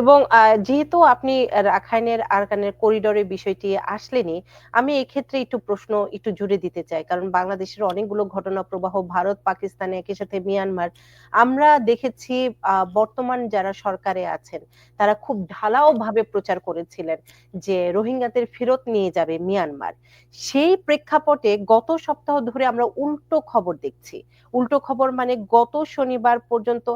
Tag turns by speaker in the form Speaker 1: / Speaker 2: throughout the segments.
Speaker 1: এবং যেহেতু আপনি রাখাইনের আরাকানের করিডোরের বিষয়টি আসলেনই, আমি এক্ষেত্রে একটু প্রশ্ন একটু জুড়ে দিতে চাই। কারণ বাংলাদেশের অনেকগুলো ঘটনা প্রবাহ ভারত, পাকিস্তান একই সাথে মিয়ানমার। আমরা দেখেছি বর্তমান যারা সরকারে আছেন, তারা খুব ঢালাও ভাবে প্রচার করেছিলেন যে রোহিঙ্গাদের ফেরত নিয়ে যাবে মিয়ানমার। সেই প্রেক্ষাপটে গত সপ্তাহ ধরে আমরা উল্টো খবর দেখছি। উল্টো খবর মানে গত শনিবার পর্যন্ত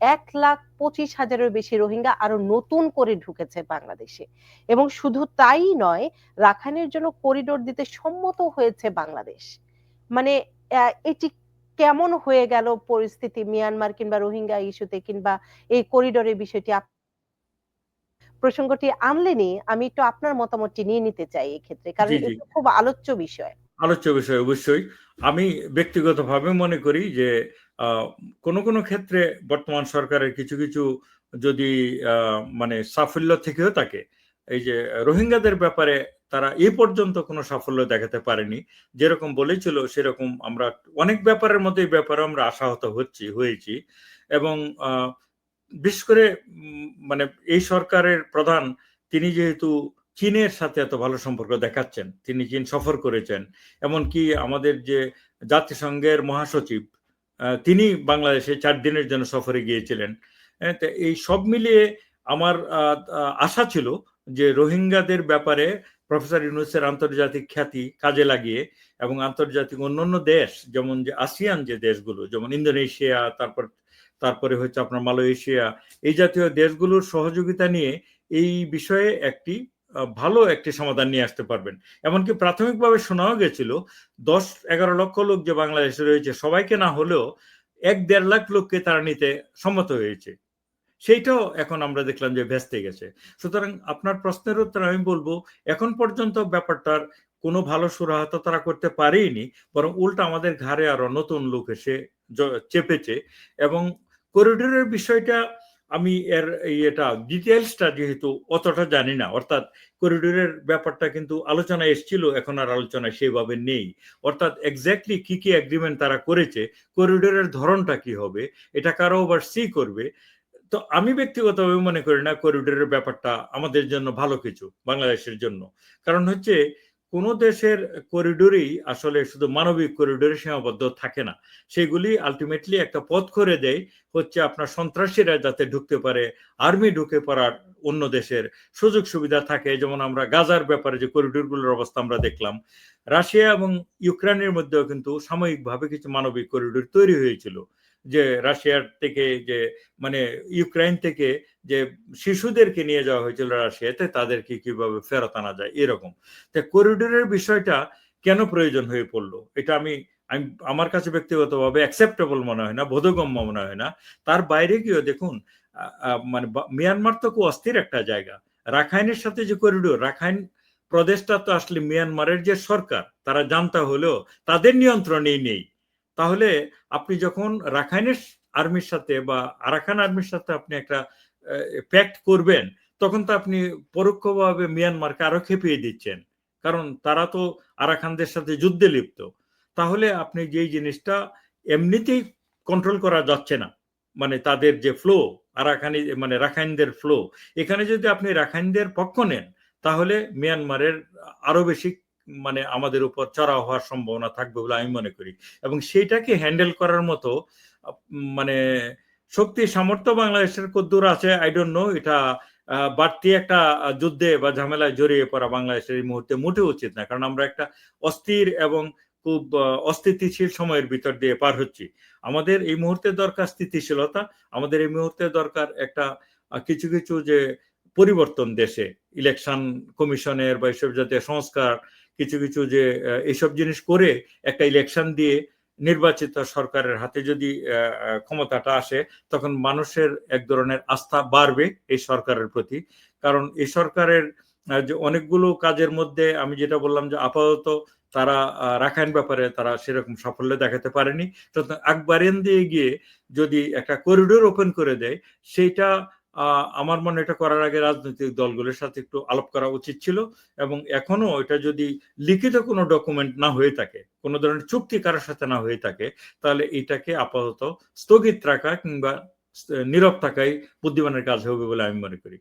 Speaker 1: এক লাখ পঁচিশ হাজারের বেশি রোহিঙ্গা আরও নতুন করে ঢুকেছে বাংলাদেশে। এবং শুধু তাই নয় রাখাইনের জন্য করিডোর দিতে সম্মত হয়েছে বাংলাদেশ। মানে এটি কেমন হয়ে গেল পরিস্থিতি মিয়ানমার কিংবা রোহিঙ্গা ইস্যুতে কিংবা এই করিডোরের বিষয়টি প্রসঙ্গটি আনলেনি আমি একটু আপনার মতামতটি নিয়ে নিতে চাই এই ক্ষেত্রে কারণ এটা খুব আলোচ্য বিষয়।
Speaker 2: আলোচ্য বিষয় অবশ্যই। আমি ব্যক্তিগতভাবে মনে করি যে কোন কোন ক্ষেত্রে বর্তমান সরকারের কিছু কিছু যদি মানে সাফল্য থেকেও থাকে, এই যে রোহিঙ্গাদের ব্যাপারে তারা এ পর্যন্ত কোনো সাফল্য দেখাতে পারেনি। যেরকম বলেছিল, সেরকম আমরা অনেক ব্যাপারের মধ্যে এই ব্যাপারে আমরা আশাহত হচ্ছি, হয়েছি। এবং বিশেষ করে মানে এই সরকারের প্রধান, তিনি যেহেতু চীনের সাথে এত ভালো সম্পর্ক দেখাচ্ছেন, তিনি চীন সফর করেছেন। এমনকি আমাদের যে জাতিসংঘের মহাসচিব তিনি বাংলাদেশে চার দিনের জন্য সফরে গিয়েছিলেন। এই সব মিলিয়ে আমার আশা ছিল যে রোহিঙ্গাদের ব্যাপারে প্রফেসর ইউনুসের আন্তর্জাতিক খ্যাতি কাজে লাগিয়ে এবং আন্তর্জাতিক অন্যান্য দেশ, যেমন যে আসিয়ান যে দেশগুলো, যেমন ইন্দোনেশিয়া, তারপর, তারপরে হচ্ছে আপনার মালয়েশিয়া, এই জাতীয় দেশগুলোর সহযোগিতা নিয়ে এই বিষয়ে একটি ভালো একটি সমাধান নিয়ে আসতে পারবেন। এমনকি প্রাথমিকভাবে শোনাও গেছিল, দশ এগারো লক্ষ লোক যে বাংলাদেশে রয়েছে, সবাইকে না হলেও এক দেড় লাখ লোককে তারা নিতে সম্মত হয়েছে। সেইটাও এখন আমরা দেখলাম যে ভেস্তে গেছে। সুতরাং আপনার প্রশ্নের উত্তর আমি বলব, এখন পর্যন্ত ব্যাপারটার কোনো ভালো সুরাহত তারা করতে পারেনি বরং উল্টা আমাদের ঘাড়ে আরও নতুন লোক এসে চেপেছে এবং করিডোরের বিষয়টা আমি এর এটা ডিটেলসটা যেহেতু অতটা জানি না, অর্থাৎ করিডোরের ব্যাপারটা কিন্তু আলোচনা এসছিল, এখন আর আলোচনা সেইভাবে নেই। অর্থাৎ এক্স্যাক্টলি কি কি এগ্রিমেন্ট তারা করেছে করিডোরের ধরনটা কি হবে, এটা কারও ওভার সি করবে? তো আমি ব্যক্তিগতভাবে মনে করি না করিডোরের ব্যাপারটা আমাদের জন্য ভালো কিছু, বাংলাদেশের জন্য। কারণ হচ্ছে কোন দেশের করিডোরেই আসলে শুধু মানবিক করিডোরে সীমাবদ্ধ থাকে না। সেগুলি আলটিমেটলি একটা পথ করে দেয়, হচ্ছে আপনার সন্ত্রাসীরা যাতে ঢুকতে পারে আর্মি ঢুকে পড়ার অন্য দেশের সুযোগ সুবিধা থাকে। যেমন আমরা গাজার ব্যাপারে যে করিডোরগুলোর অবস্থা আমরা দেখলাম, রাশিয়া এবং ইউক্রেনের মধ্যেও কিন্তু সাময়িকভাবে কিছু মানবিক করিডোর তৈরি হয়েছিল। যে রাশিয়ার থেকে যে মানে ইউক্রাইন থেকে যে শিশুদেরকে নিয়ে যাওয়া হয়েছিল রাশিয়াতে, তাদেরকে কীভাবে ফেরত আনা যায়, এরকম। তা করিডোরের বিষয়টা কেন প্রয়োজন হয়ে পড়ল? এটা আমি আমি, আমার কাছে ব্যক্তিগতভাবে অ্যাকসেপ্টেবল মনে হয় না, বোধগম্য মনে হয় না। তার বাইরে গিয়েও দেখুন মানে মিয়ানমার তো খুব অস্থির একটা জায়গা। রাখাইনের সাথে যে করিডোর রাখাইন প্রদেশটা তো আসলে মিয়ানমারের যে সরকার, তারা জানতা হলেও তাদের নিয়ন্ত্রণেই নেই। তাহলে আপনি যখন রাখাইনের আর্মির সাথে বা আরাকান আর্মির সাথে আপনি একটা প্যাক্ট করবেন, তখন তো আপনি পরোক্ষভাবে মিয়ানমারকে আরও খেপিয়ে দিচ্ছেন। কারণ তারা তো আরাকানদের সাথে যুদ্ধে লিপ্ত। তাহলে আপনি যেই জিনিসটা এমনিতেই কন্ট্রোল করা যাচ্ছে না। মানে তাদের যে ফ্লো আরাকানি মানে রাখাইনদের ফ্লো এখানে যদি আপনি রাখাইনদের পক্ষ নেন, তাহলে মিয়ানমারের আরও বেশি মানে আমাদের উপর চড়া হওয়ার সম্ভাবনা থাকবে বলে আমি মনে করি। এবং সেইটাকে হ্যান্ডেল করার মতো মানে শক্তি, সামর্থ্য বাংলাদেশের কদ্দূর আছে আই ডোন্ট নো এটা বাড়তি একটা যুদ্ধে বা ঝামেলায় জড়িয়ে পড়া বাংলাদেশের এই মুহূর্তে মোটে উচিত না। কারণ আমরা একটা অস্থির এবং খুব অস্থিতিশীল সময়ের ভিতর দিয়ে পার হচ্ছি। আমাদের এই মুহূর্তে দরকার স্থিতিশীলতা, আমাদের এই মুহূর্তে দরকার একটা কিছু কিছু যে পরিবর্তন দেশে ইলেকশন কমিশনের বা এসব জাতীয় সংস্কার কিছু কিছু যে এইসব জিনিস করে একটা ইলেকশন দিয়ে নির্বাচিত সরকারের হাতে যদি ক্ষমতাটা আসে, তখন মানুষের এক ধরনের আস্থা বাড়বে এই সরকারের প্রতি। কারণ এই সরকারের যে অনেকগুলো কাজের মধ্যে আমি যেটা বললাম যে আপাতত তারা রাখাইন ব্যাপারে তারা সেরকম সাফল্য দেখাতে পারেনি। আকবরেন দিয়ে গিয়ে যদি একটা করিডোর ওপেন করে দেয়, সেইটা আমার মনে এটা করার আগে রাজনৈতিক দলগুলোর সাথে একটু আলাপ করা উচিত ছিল এবং এখনও এটা যদি লিখিত কোনো ডকুমেন্ট না হয়ে থাকে, কোনো ধরনের চুক্তি কারোর সাথে না হয়ে থাকে, তাহলে এটাকে আপাতত স্থগিত রাখা কিংবা নীরব থাকাই বুদ্ধিমানের কাজ হবে বলে আমি মনে করি।